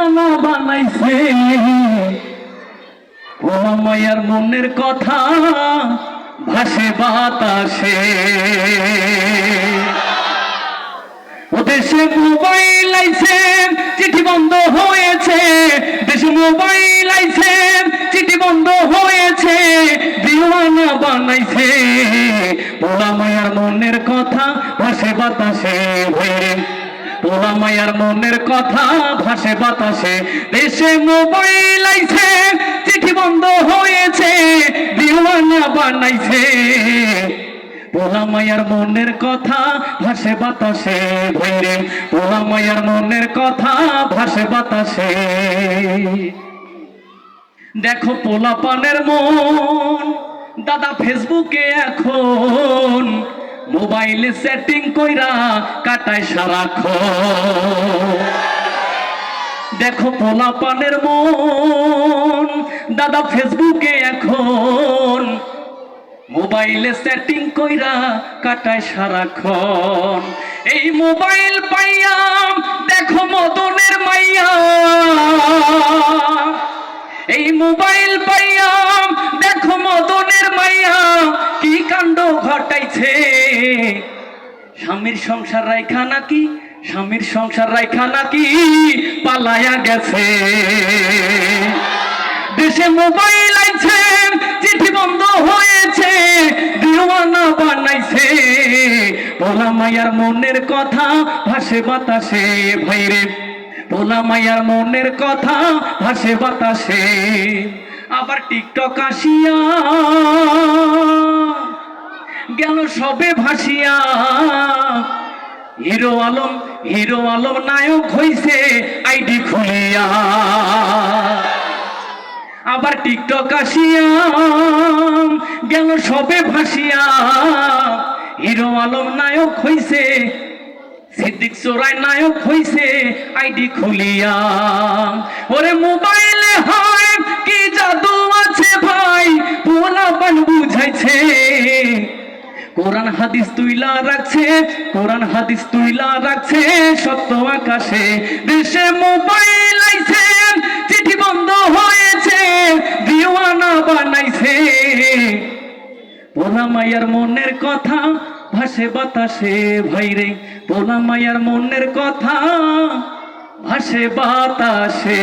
দিওয়ানা বানাইছে। ওলা মনের কথা ভাসে বাতাসে। ও দেশে মোবাইল আইছে চিঠি বন্ধ হয়েছে। দেশে মোবাইল আইছে চিঠি বন্ধ হয়েছে। দিওয়ানা বানাইছে। ওলা মায়ার মনের কথা ভাসে বাতাসে। ভরে পোলা মায়ার মনের কথা, ভাসে বাতাসে। দেশে মোবাইল আইছে, চিঠি বন্ধ হয়েছে, দিওয়ানা বানাইছে। পোলা মায়ার মনের কথা, ভাসে বাতাসে ভৈরে। পোলা মায়ার মনের কথা, ভাসে বাতাসে। দেখো পোলা পানের মন, দাদা ফেসবুকে এখন মোবাইলে সেটিং কইরা কাটায় সারাক্ষণ। দেখো পোলা পানের মন, দাদা ফেসবুকে এখন। মোবাইলে সেটিং কইরা কাটায় সারাক্ষণ। এই মোবাইল পাইয়া দেখো মদনের মাইয়া। এই মোবাইল পাইয়া দেখো মদনের মাইয়া। কি কাণ্ড ঘটাইছে? স্বামীর সংসার রাইখা নাকি? স্বামীর সংসার রাইখা নাকি? পালায়া গেছে। দেশে মোবাইল আইছে, চিঠি বন্ধ হয়েছে, দিওয়ানা বানাইছে। ভোলা মায়ার মনের কথা ভাসে বাতাসে ভাইরে ভোলা মায়ার মনের কথা ভাসে বাতাসে। আবার টিকটক আসিয়া গেল সবে ভাসিয়া। হিরো আলম হিরো আলম নায়ক হইছে আইডি খুলিয়া। আবার টিকটক আসিয়া গেল সবে ভাসিয়া। হিরো আলম নায়ক হইছে, সিদ্দিক চোরাই নায়ক হইছে, আইডি খুলিয়া। ওরে মোবাইলে হয় কোরআন হাদিস তুইলা রাখছে, কোরআন হাদিস তুইলা রাখছে, সত্য আকাশে দেশে মোবাইল আইছে, চিঠি বন্ধ হয়েছে, দিওয়ানা বানাইছে। পোলা মায়ার মনের কথা ভাসে বাতাসে ভাইরে পোলা মায়ার মনের কথা ভাসে বাতাসে।